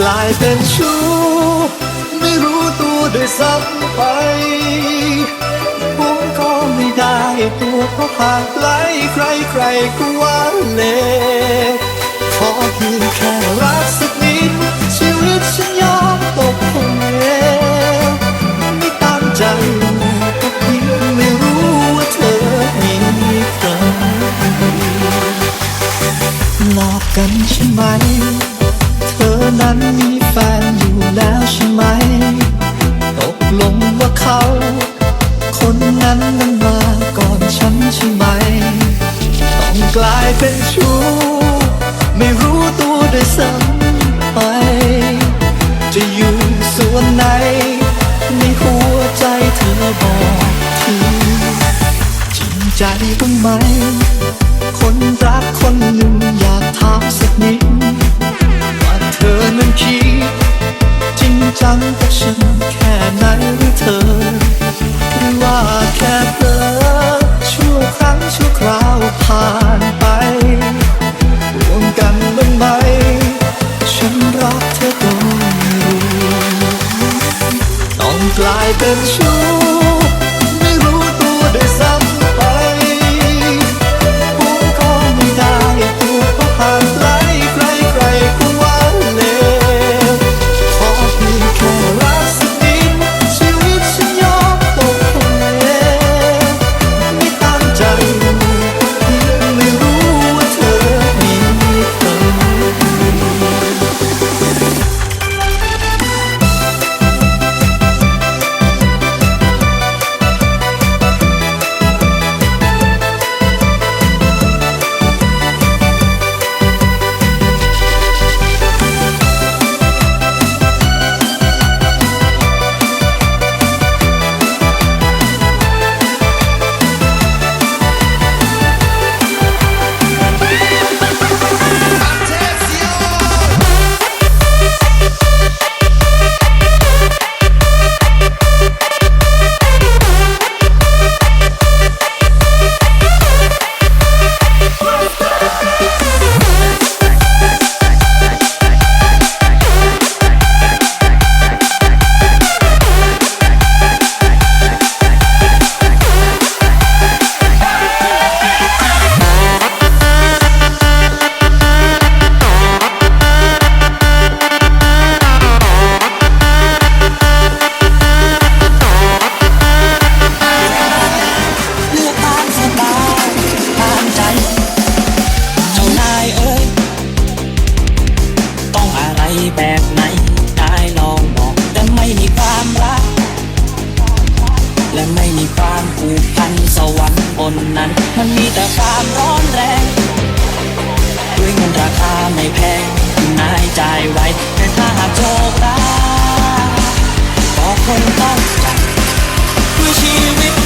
กลายเป็นชู้ ไม่รู้ตัวด้วยซ้ำไปผมก็ไม่ได้ตัวเพราะห่างไกลใครใครก็ว่าเลขอเพียงแค่รักสักนิดชีวิตฉันยอมตกลงเอง นั้นนั้นมาก่อนฉันใช่ไหม ต้องกลายเป็นชู้ ไม่รู้ตัวด้วยซ้ำไป จะอยู่ส่วนไหน ในหัวใจเธอบอกทีจริงใจบ้างไหม วค มีความผูกพันสวรรค์บนนั้น มันมีแต่ความร้อนแรง ด้วยเงินราคาไม่แพงนายจ่ายไว้ แต่ถ้าหากโชคร้ายก็คงต้องจัดด้วยชีวิต